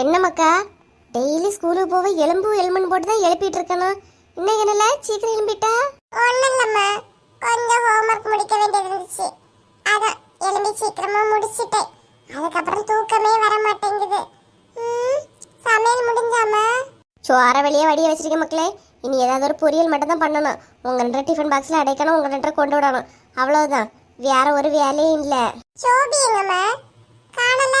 என்ன மக்கா டெய்லி ஸ்கூலுக்கு போக எலும்பு எலும்புன்னு போட்டு தான் எழுப்பிட்டு இருக்கணும். இன்னைக்கு என்னல? சீக்கிரம் எழும்பிட்டா? ஒண்ணும் இல்லம்மா கொஞ்சம் ஹோம்ஒர்க் முடிக்க வேண்டியது இருந்துச்சு. அதான் எழும்பி சீக்கிரமா முடிச்சிட்டேன். அதுக்கப்புறம் தூக்கமே வர மாட்டேங்குது. சமையல் முடிஞ்சாமா சோற வெளியே வடிய வச்சிருக்க மக்களே. இனி ஏதாவது ஒரு பொரியல் மட்டும் தான் பண்ணணும். உங்க ரெண்டு டிஃபன் பாக்ஸ்ல அடைக்கணும் உங்க ரெண்டு கொண்டு விடணும். அவ்வளவுதான். வேற ஒரு வேலையும் இல்லை. சோபி எங்கம்மா காணல?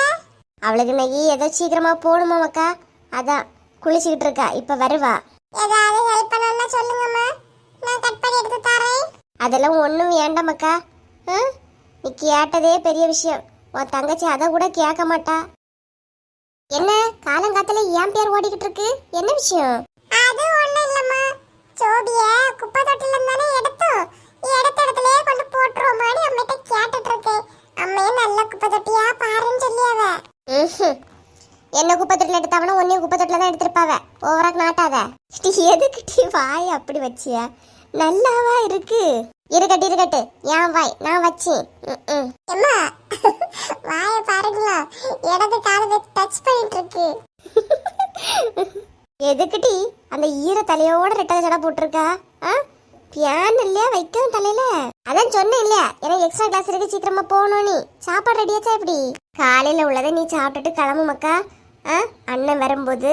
அவளுக்கு இன்னைக்கு ஏதோ சீக்கிரமா போகணுமா மக்கா? அதான் குளிச்சுக்கிட்டு இருக்கா இப்ப வருவா. ஏதாவது ஹெல்ப் பண்ணணும்னா சொல்லுங்கம்மா. நான் கட் பண்ணி எடுத்து தரேன். அதெல்லாம் ஒன்றும் வேண்டாம் மக்கா. ஆ? நீ கேட்டதே பெரிய விஷயம். உன் தங்கச்சி அதை கூட கேட்க மாட்டா. என்ன? காலங்காத்துல ஏன் பேர் ஓடிக்கிட்டு இருக்கு என்ன விஷயம்? அது ஒண்ணும் இல்லம்மா. சோபிய குப்பை தொட்டில தானே எடுத்தோம். எடுத்த இடத்துலயே கொண்டு போட்டுருவோமான்னு அம்மிட்ட கேட்டுட்டு இருக்கேன் அம்மையும் நல்ல குப்பை தொட்டியா பாருன்னு சொல்லியாவ ம்ஹும். என்ன குப்பை தொட்டில் எடுத்தாவனா ஒன்னையும் குப்பை தொட்டில தான் நாட்டாத டி, எதுக்கு டி வாய் அப்படி வச்சியா? நல்லாவா இருக்கு? இருக்கட்டு இருக்கட்டு. ஏன் வாய் நான் வச்சேன். அம்மா வாய பாருங்களா. இடது காது டச் பண்ணிட்டு இருக்கு எதுக்குடி அந்த ஈர தலையோட ரெட்டை ஜடை போட்டிருக்கா? ஆ? பியான் இல்லையா? வைக்கணும் தலையில? அதான் சொன்னேன் இல்லையா? எனக்கு எக்ஸ்ட்ரா கிளாஸ் இருக்கு சீக்கிரமா போகணும் நீ. சாப்பாடு ரெடியாச்சா எப்படி? காலையில உள்ளதை நீ சாப்பிட்டுட்டு கிளம்பு மக்கா. அண்ணன் வரும்போது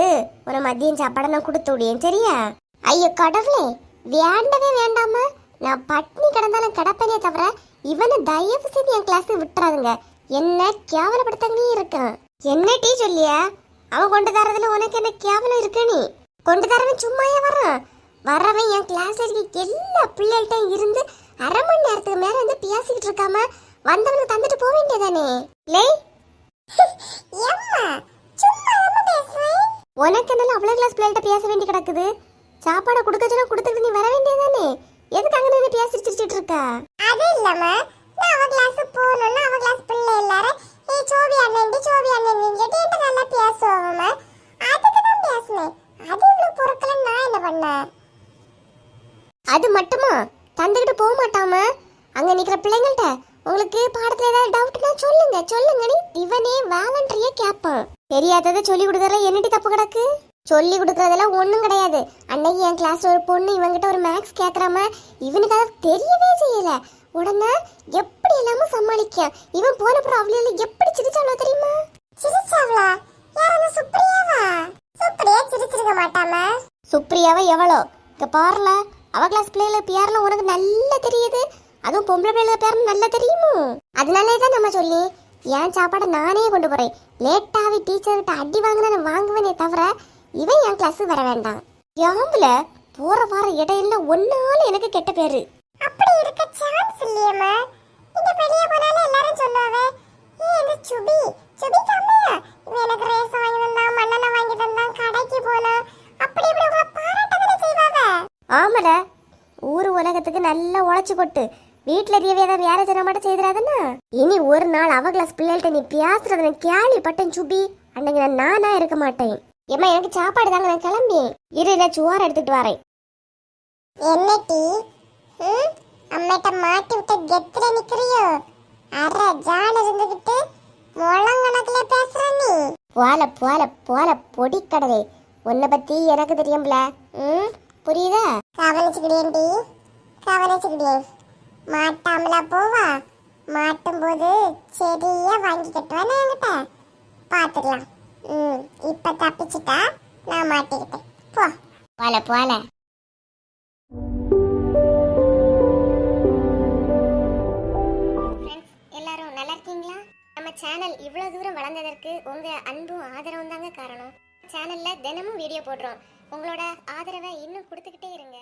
ஒரு மதியம் சாப்பாடை நான் கொடுத்து விடியேன் சரியா? ஐயோ கடவுளே வேண்டவே வேண்டாமா நான் பட்னி கிடந்தாலும் கிடப்பனே தவிர இவனை தயவு செய்து என் கிளாஸுக்கு விட்டுறாதுங்க. என்ன கேவலப்படுத்தங்களே இருக்கான். என்ன டீ சொல்லியா? அவன் கொண்டு தரதுல உனக்கு என்ன கேவலம் இருக்கு நீ? கொண்டு தரவன் சும்மாயே வரான். வரவன் என் கிளாஸ்ல இருக்க எல்லா பிள்ளைகள்கிட்டையும் இருந்து அரை மணி நேரத்துக்கு மேல வந்து பேசிக்கிட்டு இருக்காம வந்தவனுக்கு தந்துட்டு போக வேண்டியதானே? லே! ஏம்மா? உனக்கு என்ன அவ்வளோ கிளாஸ் பிள்ளைகிட்ட பேச வேண்டி கிடக்குது. சாப்பாடை கொடுக்க சொன்னா கொடுத்துட்டு நீ வர வேண்டியதானே எதுக்கு அங்க நின்று பேசி சிரிச்சிட்டு இருக்கா? அது இல்லம்மா நான் அவ கிளாஸ் போகணும்னா அவ கிளாஸ் பிள்ளை எல்லாரும் ஏ சோபி அண்ணன் சோபி அண்ணன் சொல்லிட்டு என்கிட்ட நல்லா பேசுவோம்மா அதுக்கு தான் பேசினேன். அது இவ்வளவு பொருட்களை நான் என்ன பண்ணேன் அது மட்டுமா? தந்துக்கிட்டு போக மாட்டாம? அங்க நிக்கிற பிள்ளைங்கள்ட்ட உங்களுக்கு பாடத்துல ஏதாவது டவுட்னா சொல்லுங்க சொல்லுங்கன்னு இவனே வேலன்றியே கேட்பான் தெரியாததை சொல்லி கொடுக்கறதுல என்னடி தப்பு கிடக்கு? சொல்லி கொடுக்கறதெல்லாம் ஒன்றும் கிடையாது. அன்னைக்கு என் கிளாஸ்ல ஒரு பொண்ணு இவங்கிட்ட ஒரு மேக்ஸ் கேட்குறாம இவனுக்கு அதை தெரியவே செய்யல. உடனே எப்படி எல்லாம சமாளிக்க? இவன் போனப்புறம் அவளையில எப்படி சிரிச்சாவளோ தெரியுமா? சிரிச்சாவளா? யாரா சுப்ரியாவா? சுப்ரியா சிரிச்சிருக்க மாட்டாமா? சுப்ரியாவை எவ்வளோ இங்க பாருல அவ கிளாஸ் பிள்ளைகள பேர்லாம் உனக்கு நல்லா தெரியுது. அதுவும் பொம்பளை பிள்ளைகள பேர் நல்லா தெரியுமோ? அதனாலே தான் நம்ம சொல்லி என் சாப்பாடை நானே கொண்டு போறேன். லேட்டாவே டீச்சர்கிட்ட அடி வாங்கினா வாங்குவேனே தவிர இவன் என் கிளாஸ் வர வேண்டாம். யாம்புல போற வார இடையில ஒன்னால எனக்கு கெட்ட பேரு. அப்படி இருக்க சான்ஸ் இல்லையம்மா. இந்த வெளிய போனாலே எல்லாரும் சொல்லுவாங்க ஏ இந்த சுபி சுபி கம்மியா இவன் எனக்கு ரேஸ் வாங்கி தந்தான் மண்ணெண்ண வாங்கி தந்தான் கடைக்கு போனா அப்படி இப்படி உங்களை பாராட்டதானே செய்வாங்க. ஆமால ஊர் உலகத்துக்கு நல்லா உழைச்சு கொட்டு வீட்டுல இருக்கவே ஏதாவது வேற ஜன மட்டும் செய்திடாதன்னா இனி ஒரு நாள் அவ கிளாஸ் பிள்ளைகள்ட்ட நீ பேசுறத நான் கேள்விப்பட்டேன் சுபி. அன்னைக்கு நான் நானா இருக்க மாட்டேன். ஏம்மா எனக்கு சாப்பாடு தாங்க நான் கிளம்பி இரு இல்ல சோறு எடுத்துட்டு வரேன். என்ன டீ? அம்மிட்ட மாட்டி விட்டு கெத்துல நிக்கிறியோ? அரை ஜான் இருந்துகிட்டு முழங்கணக்குல பேசுற நீ. போல போல போல பொடி கடவே உன்னை பத்தி எனக்கு தெரியும்ல. ம்? புரியுதா? கவனிச்சுக்கிடியேன் டீ. கவனிச்சுக்கிடியேன் மாட்டாமலா போவா? மாட்டும் போது செடியா வாங்கி கட்டுவானே என்கிட்ட. பாத்துக்கலாம். ம் இப்ப தப்பிச்சிட்டா நான் மாட்டிக்கிட்டேன். போ. போல போல. எல்லாரும் நல்லா இருக்கீங்களா? நம்ம சேனல் இவ்வளவு தூரம் வளர்ந்ததற்கு உங்க அன்பும் ஆதரவும் தாங்க காரணம். சேனல்ல தினமும் வீடியோ போடுறோம். உங்களோட ஆதரவை இன்னும் கொடுத்துக்கிட்டே இருங்க.